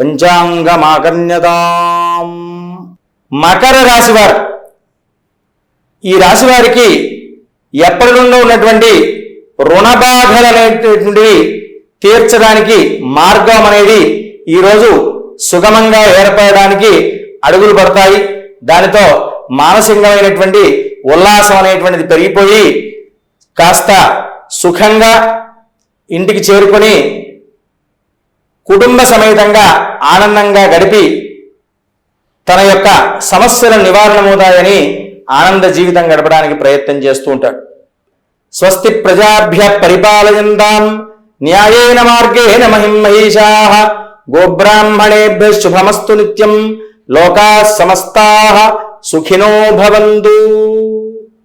పంచాంగమాకర్ణ్యతాం. మకర రాశివారు. ఈ రాశివారికి ఎప్పటి నుండో ఉన్నటువంటి రుణ బాధలు అనేటువంటివి తీర్చడానికి మార్గం అనేది ఈరోజు సుగమంగా ఏర్పడడానికి అడుగులు పడతాయి. దానితో మానసికమైనటువంటి ఉల్లాసం అనేటువంటిది పెరిగిపోయి కాస్త సుఖంగా ఇంటికి చేరుకొని కుటుంబ సమేతంగా ఆనందంగా గడిపి తన యొక్క సమస్యల నివారణమవుతాయని ఆనంద జీవితం గడపడానికి ప్రయత్నం చేస్తూ ఉంటాడు. స్వస్తి ప్రజాభ్య పరిపాలయంతాం న్యాయేన మార్గేణ మహిం మహిషా గోబ్రాహ్మణేభ్య శుభమస్తు నిత్యం లోకా సమస్తా సుఖినో భవంతు.